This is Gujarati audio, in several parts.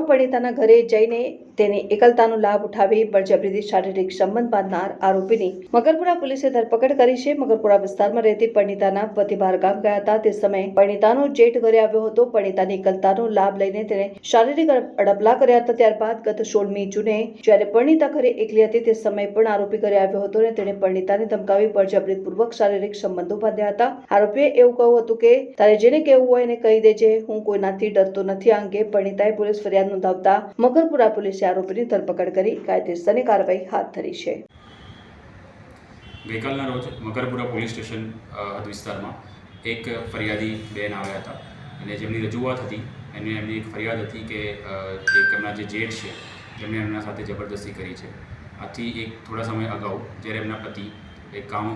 વડોદરામાં પરિણીતાના ઘરે જઈને તેની એકલતાનો લાભ ઉઠાવી બળજબરીથી શારીરિક સંબંધ બાંધનાર આરોપીની મગરપુરા પોલીસે ધરપકડ કરી છે. મગરપુરા વિસ્તારમાં રહેતી પરિણીતાના પતિ બહારગામ ગયા હતા. તે સમયે પરિણીતાનો જેઠ ઘરે આવ્યો હતો. પરિણીતાની એકલતાનો લાભ લઈને તેને શારીરિક અડપલા કર્યા હતા. ત્યારબાદ ગત સોળમી જૂને જ્યારે પરિણીતા ઘરે એકલી હતી તે સમયે પણ આરોપી ઘરે આવ્યો હતો અને તેણે પરિણીતાને ધમકાવી બળજબરીપૂર્વક શારીરિક સંબંધો બાંધ્યા હતા. આરોપીએ એવું કહ્યું હતું કે, તારે જેને કહેવું હોય એને કહી દેજે. હું કોઈનાથી ડરતો નથી. આ અંગે પરિણીતાએ પોલીસ ફરિયાદ નોંધાવતા મગરપુરા પોલીસે આરોપીની ધરપકડ કરી કાયદેસરની કાર્યવાહી હાથ ધરી છે. ગઈકાલના રોજ મકરપુરા પોલીસ સ્ટેશન હદ વિસ્તારમાં એક ફરિયાદી બેન આવ્યા હતા. અને જેમની રજૂઆત હતી એને એમની એક ફરિયાદ હતી કે એમના જે જેઠ છે, જેમણે એમના સાથે જબરદસ્તી કરી છે. આથી એક થોડા સમય અગાઉ જ્યારે એમના પતિ એક કામ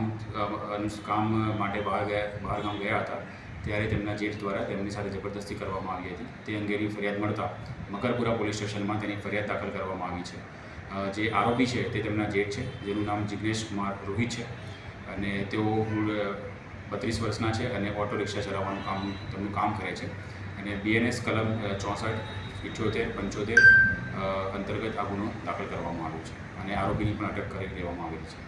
કામ માટે બહાર ગયા, બહાર ગામ ગયા હતા ત્યારે તેમના જેઠ દ્વારા તેમની સાથે જબરદસ્તી કરવામાં આવી હતી. તે અંગેની ફરિયાદ મળતા મકરપુરા પોલીસ સ્ટેશનમાં તેની ફરિયાદ દાખલ કરવામાં આવી છે. જે આરોપી છે તે તેમના જેઠ છે, જેનું નામ જિગ્નેશ કુમાર રોહિત છે અને તેઓ મૂળ બત્રીસ વર્ષના છે અને ઓટો રિક્ષા ચલાવવાનું કામ, તેમનું કામ કરે છે. અને બીએનએસ કલમ ચોસઠ ઇઠ્યોતેર પંચોતેર અંતર્ગત આ ગુનો દાખલ કરવામાં આવ્યો છે અને આરોપીની પણ અટક કરી લેવામાં આવેલી છે.